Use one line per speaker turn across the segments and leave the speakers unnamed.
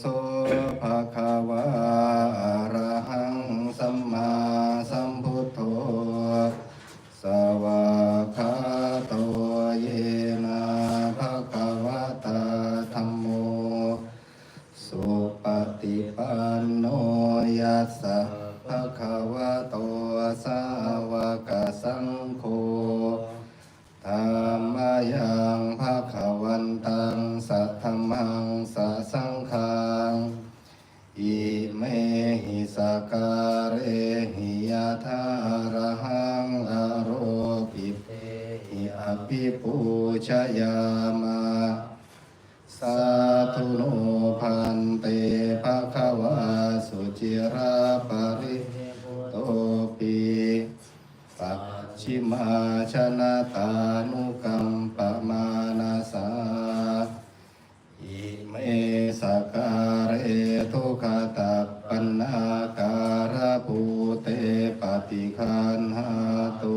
โสภะคะวะอะระหังสัมมาสัมพุทโธสวากขาโตเยนะภะคะวะตาธัมโมสุปฏิปันโนยัสสะภะคะวะโตสาว ปัจฉิมาชนะตานุกัมปมานาสาอิเมสการเอทุขตาปนนาการภูเตปฏิคันหาตุ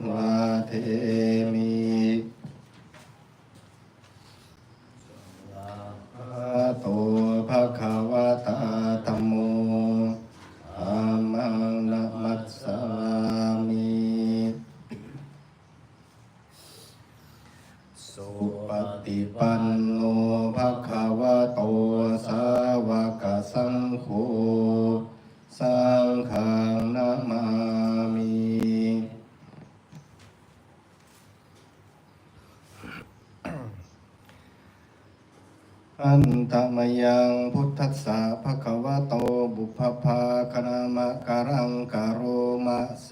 อันตมยังพุทธัสสะภะคะวะโตบุพพาคณามะการังกโรมะเส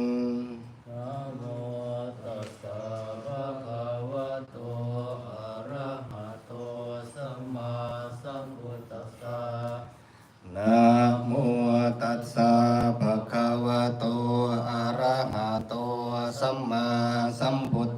น
นะโมตัสสะภะคะวะโตอะระหะโตสัมมาสัมพุทธัสสะ
นะโมตัสสะภะคะวะโตอะระหะโตสัมมาสัมพุท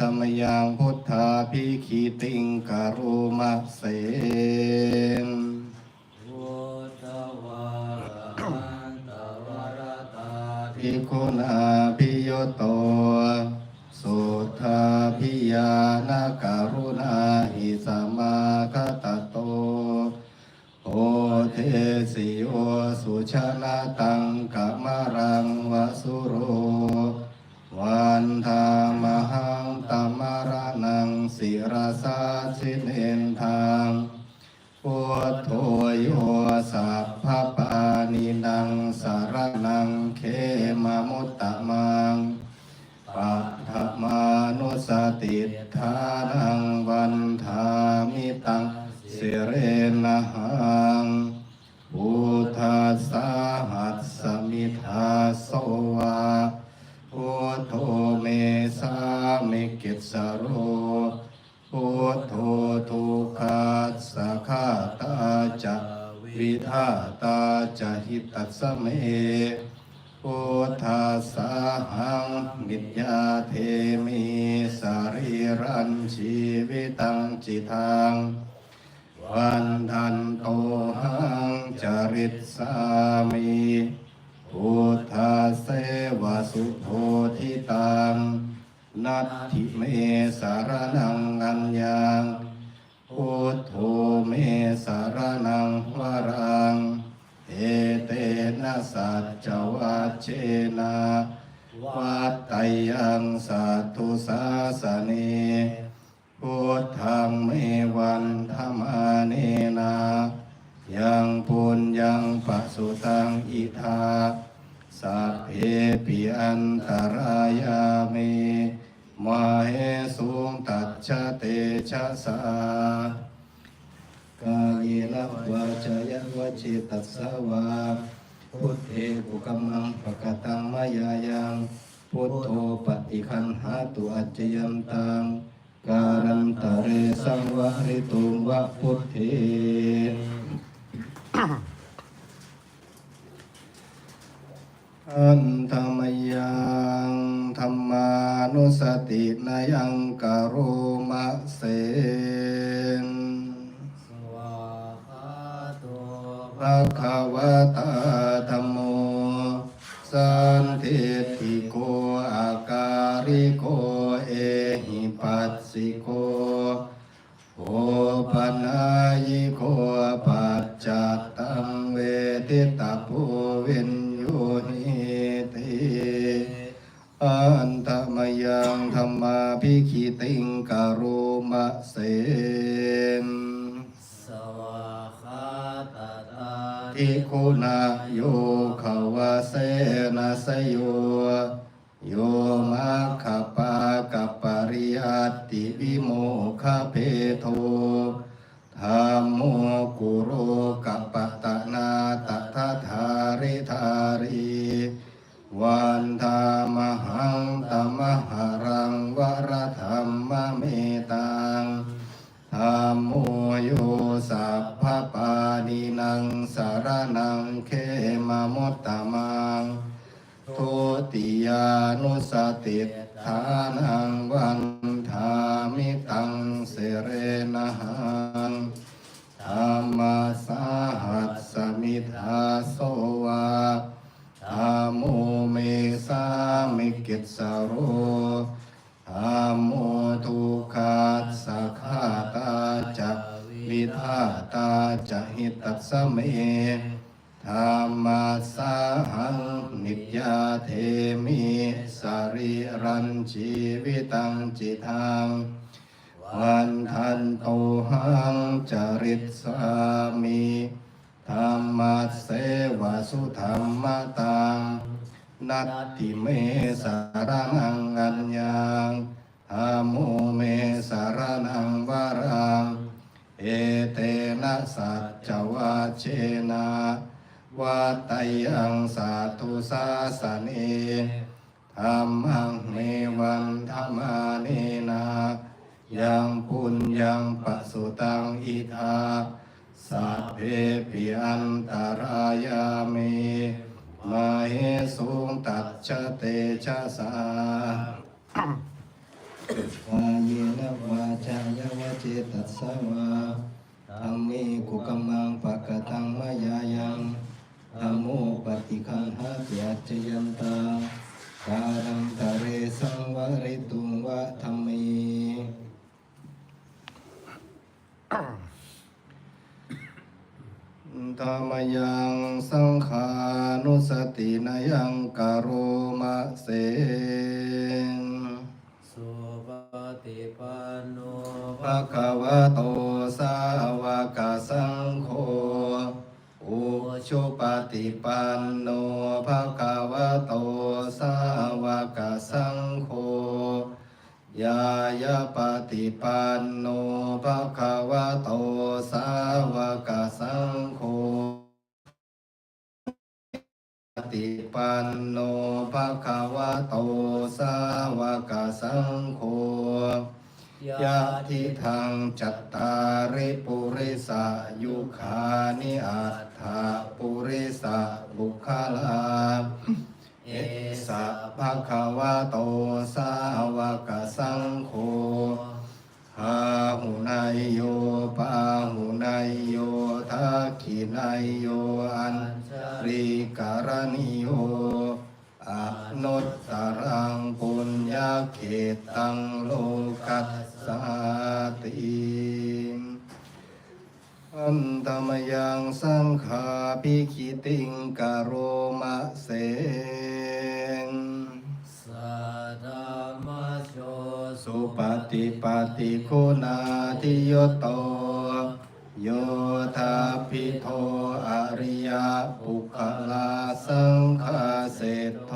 ธรรมยังพุทธาภิคิติงกรุมะเสน
พุทธวาระหัตวรตา
ภิกขุนาภิโยโตสุทธาภิยานาการุณาหิสมมาคตโตโอเทสิโอสุชนะตังกะมะรังวสุโรวันธามหังตัมมร นังศิรสาสิเนนทางพุทโธโยสัพพปานินังสารนังเขมมุตตะมังปัฏฐมานุสติทานังวันธามิตังสิเรนะหังพุทธสสะหัสสมิทาสวาพุทโธเมสามิกิสโร พุทโธทุกขัสสะขาตาจะวิธาตาจะหิตัสเมพุทธัสสะหังมิจยาเทมิสารีรันชีวิตังจิตังวันทันโตหังจริตสามิ มัตถิเมสารนังอัญญังพุทโธเมสารนังวรังเอเตนะสัจจวัชเช ละวาจายวจิตัสสวาพุทเทกุกัมมังปะกตังมายายังพุทโธปฏิคันหาตุอัจจยันตังการันตเรสังวะริตุวะพุทเทอันธรรมยังธรรมานุสตินายังกโรมะเสน ภะคะวะตาธรรมโม สันทิติโกอาการิโก ทิคุณาโยขวาเสนาสโยโยมัคคปากัปริยัติวิโมคเพโทธรรมโมกุโรกัปปตะนาตถาธาริธารีวันธามหังตมหารังวรธรรมเมตัง ธรรมโมโยสัพพปานินังสารนังเขมมุตตมังทุติยานุสติฐานังวันธามิตังเสเรนะหา เมธรรมาสาหังนิยาเทมิสาริรันชีวิตังจิตังวันทันโตหังจริตสามิธรรมเสวะสุธรรมตังนัตติเมสารนังอัญญังธรรมโมเมสารนังวารัง เอเตนะสัจจวาเชนะวัตไตยังสาธุสาสเนธรรมังเมวันธรรมาเนนายังปุญญังปะสุตังอิทาสัพเพปิอันตรายามิมาเหสุงตัดชะเตชะสากายนะวาจายวจิตัสสวา ธัมมิกุกัมมังปะกะตังมายายังธัมโมปฏิคันหาติอัจจยันตังการังตะเรสังวริตุงวะธัมมีธรรมยังสังขานุสตินายังกโรมะเสน
สุปฏิปันโน
ภะคะวะโต สาวกสังโฆอุชุปฏิปันโนภะคะวะโตสาวกสังโฆยายาปฏิปันโนภะคะวะโตสาวกสังโฆปฏิปันโนภะคะวะโตสาวกสังโฆ ยะทิทางจัตตาริปุริสายุคานิอัตถาปุริสาบุคลาเอสะภะคะวะโตสาวกสังโฆพาหุนายโยปาหุนายโยทักขินายโยอันริการณิโยอนุตตรังปุญญาเขตังโลกัส สาติอันธรรมยังสังขาปิคิติงกโรมะเสง
สัทธามัชโช
สุปฏิปฏิคุณาทิโยโตโยธาพิโทอริยปุคลาสังฆาเศรษโท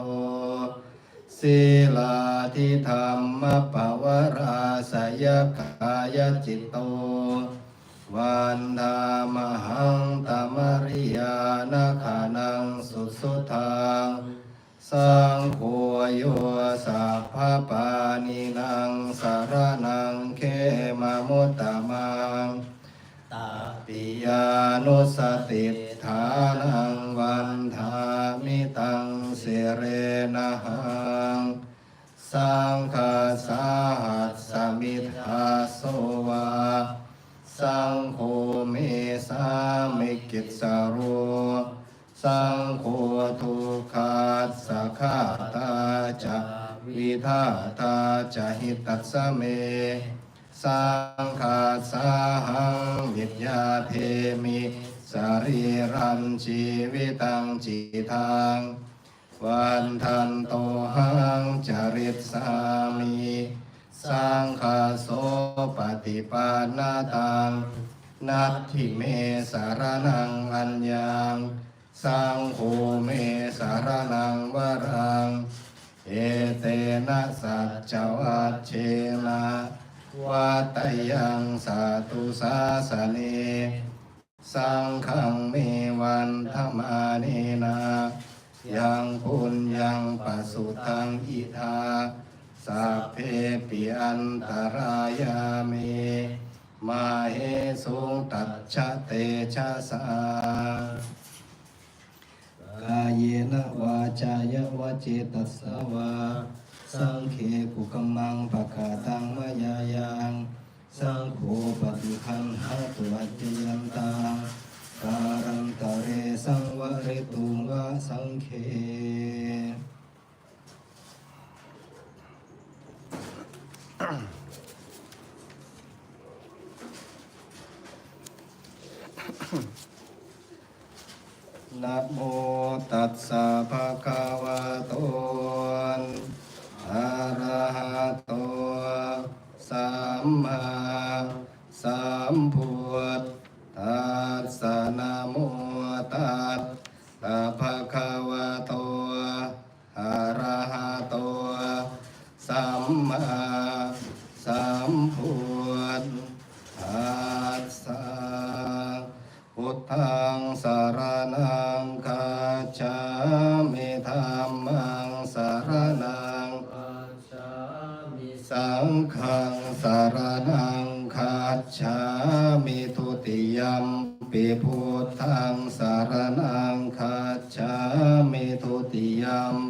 ศีลาทิธรรมปวราสยกายจิตโต วันธามหังตมริยานาขานังสุสุทังสังโฆโยสัพพปานินังสารนังเขมมุตตมัง
ตา
ปิยานุสติ สังฆาสาหัสสมิทาโสวา สังโฆเมสามิกิสาโรสังโฆทุกขาสะขาตาจะวิธาตาจะหิตัสเม สังฆาสาหังวิทยาเทมิสรีรันชีวิตังจิตัง วันทันโตหังจริตสามีสังฆาโสปฏิปานาตังนัตถิเมสารนังอัญญังสังโฆเมสารนังวรัง เอเตนะสัจจวัชเชนะวัตยังสาธุสาสเนสังฆังเมวันธมาเนนา ยังปุญญังปัสุทังอิทาสัพเพปิอันตรายามิมาเหสุงตัจฉะเตชะสากายเนวาจายวเจตัสสวาสังเคกุกมังปะกาตังมายายังสังโฆปฏิคันหาตัวเจยันตังการันตเรสังวะเรตุงวะสังเค นะโมตั สสะภะคะวะโตอะระหะโตสัมมาสัมพุทธัสสะนะโมตัสสะภะคะ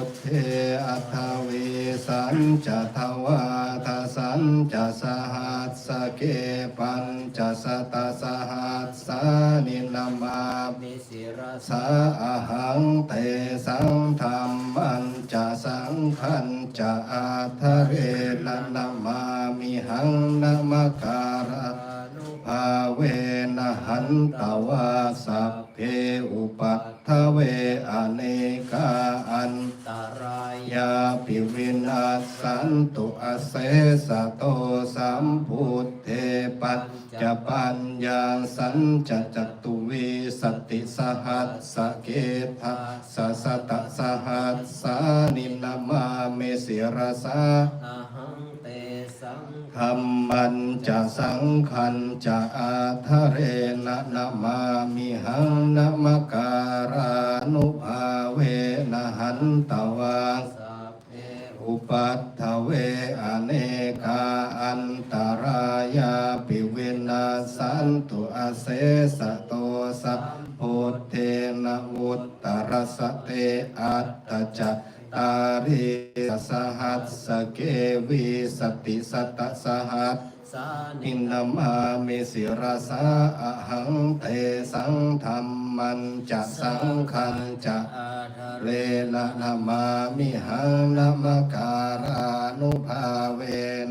ท เทอัทเวสัญจะทวาทสัญจะสหัสสเกปัญจะสตสหัสสานินามา
มิสิรส
สาอาหังเตสังธรรมันจะสังขันจะอาทะเรนะนามามิหังนามการะาภาเวนะหันตวาสัพเพอุปัฏฐเวอเนกาอัน
รายา
ปิวินาสันตุอเสสะโตสัมพุทเทปัจจปัญญาสัญจจตุวิสติสหัสสะเกทะสะสะตะสหัสสานินามาเมสิรสา
สัง
ธรรมันจะสังขันจะอาทะเรนะนามามิหังนามการานุภาเวนะหันตวัง
สัพเพ
อุปัฏฐเวอเนกาอันตรายาปิวินาสันตุอาเสสะโตสัพพุเทนะวุตตรสเตอัตตจะตาริสหัสสเกวิสติสตสหัส
สา
อิ
นิ
นนามามิสิรสาอะหังเตสังธรรมันจะสังขันจะ
อาทา
เรละนามามิหังนามการานุภาเว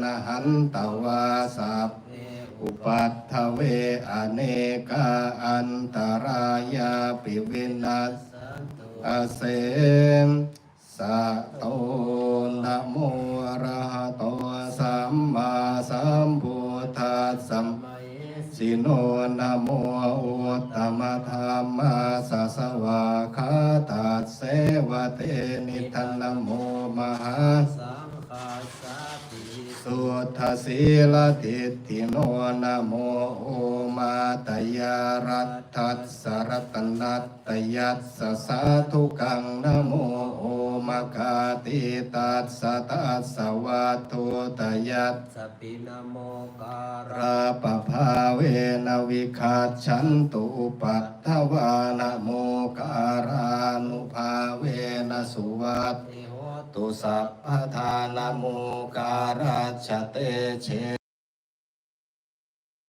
นะหันตวาสัพ
เว
อุปัฏฐเวอเนกาอันตรายาปิวินัส
สันตุ
อาเสม สะโตนะโมอะระหะโตสัมมาสัมพุทธัสสะ
มัย
สิโนนะโมอุตตมะธรรมาสสวาคาตัสเสวะเตนิทันนะโมมหา
สังฆา สุ
ทศีลติติโนนะโมโอมาตยารัตถัสสรัตนัตตยัสสะสาธุกังนะโมโอมกาติตัสสะตัสสะวะตุตยัส
สัพพินะโมการะ
ราปภาเวนวิคาชันตุปัตถวานะโมการานุภาเวนสุวัต
ติ
ตุสัพพทานโมการาชเตเช